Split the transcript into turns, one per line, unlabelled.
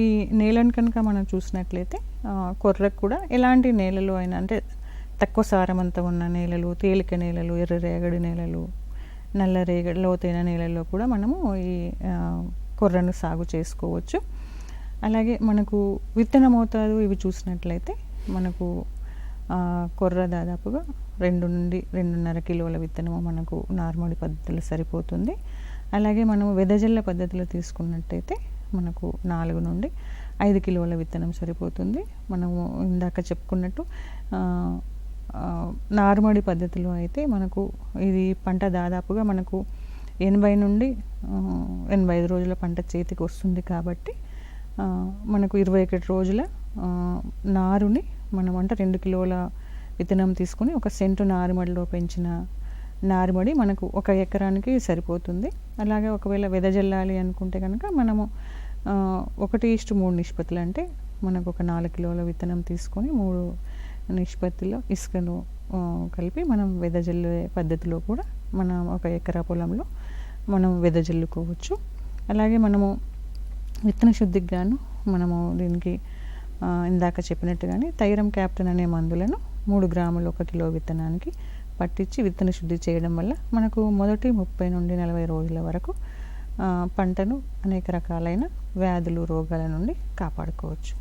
ఈ నేలను కనుక మనం చూసినట్లయితే కొర్రకు కూడా ఎలాంటి నేలలు అయినా అంటే తక్కువ సారమంతం ఉన్న నేలలు తేలిక నేలలు ఎర్ర రేగడి నేలలు నల్ల రేగడి లోతైన నేలల్లో కూడా మనము ఈ కొర్రను సాగు చేసుకోవచ్చు. అలాగే మనకు విత్తన మోతాదు ఇవి చూసినట్లయితే మనకు కొర్ర దాదాపుగా రెండు నుండి రెండున్నర కిలోల విత్తనము మనకు నార్మల్ పద్ధతిలో సరిపోతుంది. అలాగే మనము వెదజల్ల పద్ధతిలో తీసుకున్నట్టయితే మనకు నాలుగు నుండి ఐదు కిలోల విత్తనం సరిపోతుంది. మనము ఇందాక చెప్పుకున్నట్టు నారుమడి పద్ధతిలో అయితే మనకు ఇది పంట దాదాపుగా మనకు ఎనభై నుండి ఎనభై ఐదు రోజుల పంట చేతికి వస్తుంది కాబట్టి మనకు ఇరవై ఒకటి రోజుల నారుని మనం అంటే రెండు కిలోల విత్తనం తీసుకొని ఒక సెంటు నారుమడిలో పెంచిన నారుమడి మనకు ఒక ఎకరానికి సరిపోతుంది. అలాగే ఒకవేళ వెదజల్లాలి అనుకుంటే కనుక మనము ఒకటి ఇష్టు మూడు నిష్పత్తులు అంటే మనకు ఒక నాలుగు కిలోల విత్తనం తీసుకొని మూడు నిష్పత్తిలో ఇసుకను కలిపి మనం వెదజల్లే పద్ధతిలో కూడా మనం ఒక ఎకరా పొలంలో మనం వెదజల్లుకోవచ్చు. అలాగే మనము విత్తన శుద్ధికి గాను మనము దీనికి ఇందాక చెప్పినట్టుగానే తైరం క్యాప్టన్ అనే మందులను మూడు గ్రాములు ఒక కిలో విత్తనానికి పట్టించి విత్తన శుద్ధి చేయడం వల్ల మనకు మొదటి ముప్పై నుండి నలభై రోజుల వరకు పంటను అనేక రకాలైన వ్యాధులు రోగాల నుండి కాపాడుకోవచ్చు.